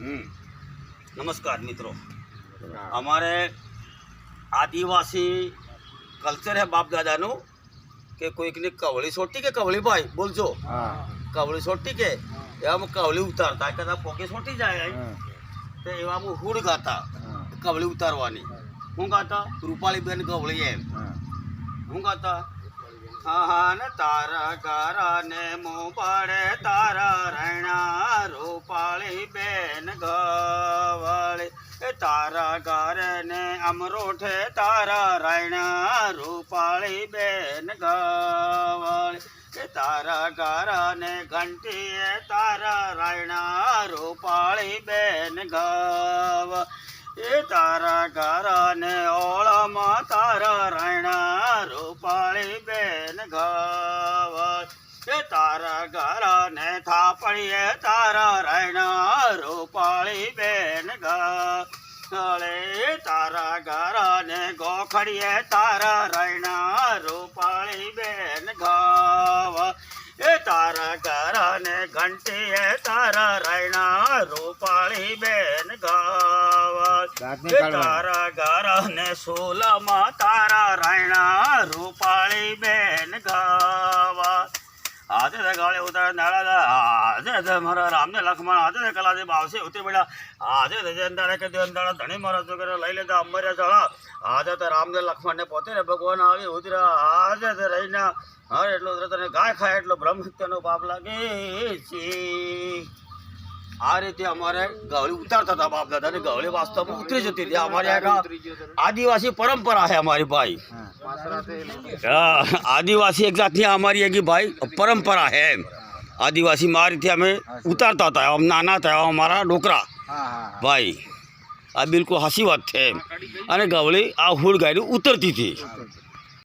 હમ. નમસ્કાર મિત્રો. અમારે આદિવાસી કલ્ચર હે બાપ દાદાનું કે કોઈકની કવળી સોટી કે કવળી ભાઈ? બોલજો. હા. કવળી સોટી કે? એવા કવળી ઉતારતા કદાચ પોકે સોટી જાય હા, તો એવા હુડ ગાતા કવળી ઉતારવાની. હું ગાતા? રૂપાળીબેન કવળી એમ. હા. હું ગાતા? હા ને તારા ગારા ને મોબાડે તારા રણા રૂપાળી બેન ગવાળી એ તારા ગારે ને અમરોઠે તારા રાયણા રૂપાળી બેન ગવાળી. કે તારા ગારા ને ઘંટીએ તારા રાયણા રૂપાળી બેન ગવા એ તારા ગારા ને ઓળમાં તારા રાયણા રૂપાળી બેન ગાવા એ તારા ગારા ને થાપણીએ તારા રાયણા રૂપાળી બેન ગાળે તારા ઘરા ને ગોખડીએ તારા રૈણા રૂપાળી બેન ગાવ એ તારા ઘરા ને ઘંટીએ તારા રૈણા રૂપાળી બેન ગાવા. તારા ઘરા ને સોલામાં તારા રૈણા રૂપાળી બેન ગાવા હાથે તે ગાળે ઉતારે, નાળા હાથે તે મારા રામને લખમણ હાથે તે કલા દે બાવસે ઉતરી પડ્યા. હાથે તે જંદાળે કે દેવંદાળા ધણી મારા છોકરા લઈ લેતા અમરે ચડા હાથે તે રામને લક્ષ્મણને પોતે ને ભગવાન આવી ઉતર્યા. હાથે તે રહીને. હર એટલો તને ગાય ખાય, એટલો બ્રહ્મ હત્યાનો પાપ લાગે છે. આ રીતે અમારે ગવળી ઉતારતા હતા બાપ દાદા ને ગવળી વાસ્તવમાં ઉતરી જતી હતી. અમારી આદિવાસી પરંપરા છે અમારી ભાઈ. હા, આદિવાસી એક જાતની અમારી એક ભાઈ પરંપરા છે એમ. આદિવાસી માં આ અમે ઉતારતા હતા. નાના હતા અમારા ડોકરા. ભાઈ આ બિલકુલ હાસી વાત છે એમ. અને ગવળી આ હુડ ગાડી ઉતરતી હતી.